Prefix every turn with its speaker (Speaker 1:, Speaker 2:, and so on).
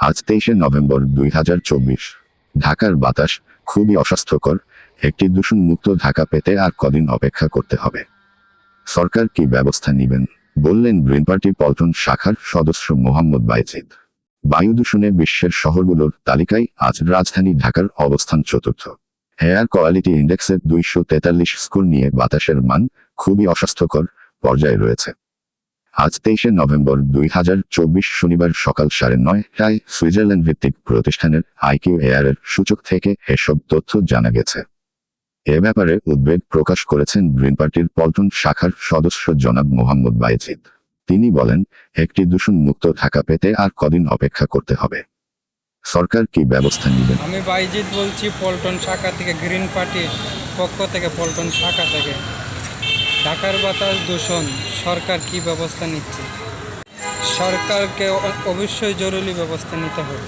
Speaker 1: আজ তেইশে নভেম্বর দুই হাজার চব্বিশ। ঢাকার বাতাস খুবই অস্বাস্থ্যকর, একটি দূষণ মুক্ত ঢাকা পেতে আর কদিন অপেক্ষা করতে হবে। সরকার কি ব্যবস্থা নেবেন? বললেন গ্রিন পার্টি পল্টন শাখার সদস্য মোহাম্মদ বাইজিদ। বায়ু দূষণে বিশ্বের শহরগুলোর তালিকায় আজ রাজধানী ঢাকার অবস্থান চতুর্থ। হেয়ার কোয়ালিটি ইন্ডেক্সের দুইশো তেতাল্লিশ স্কোর নিয়ে বাতাসের মান খুবই অস্বাস্থ্যকর পর্যায়ে রয়েছে। আজ তেইশে নভেম্বর দুই হাজার চব্বিশ শনিবার সকাল সাড়ে নয়টায় সুইজারল্যান্ড ভিত্তিক প্রতিষ্ঠানের আইকিউ এয়ারের সূচক থেকে এসব তথ্য জানা গেছে। এ ব্যাপারে উদ্বেগ প্রকাশ করেছেন গ্রিন পার্টির পল্টন শাখার সদস্য জনাব মোহাম্মদ বাইজিদ তিনি বলেন, একটি দূষণ মুক্ত ঢাকা পেতে আর কদিন অপেক্ষা করতে হবে। সরকার কি ব্যবস্থা নেবেন
Speaker 2: আমি বাইজিৎ বলছি, পল্টন শাখা থেকে, গ্রিন পার্টির পক্ষ থেকে, পল্টন শাখা থেকে। ঢাকার বাতাস দূষণ। সরকার কি ব্যবস্থা নিচ্ছে? সরকারকে অবশ্যই জরুরি ব্যবস্থা নিতে হবে।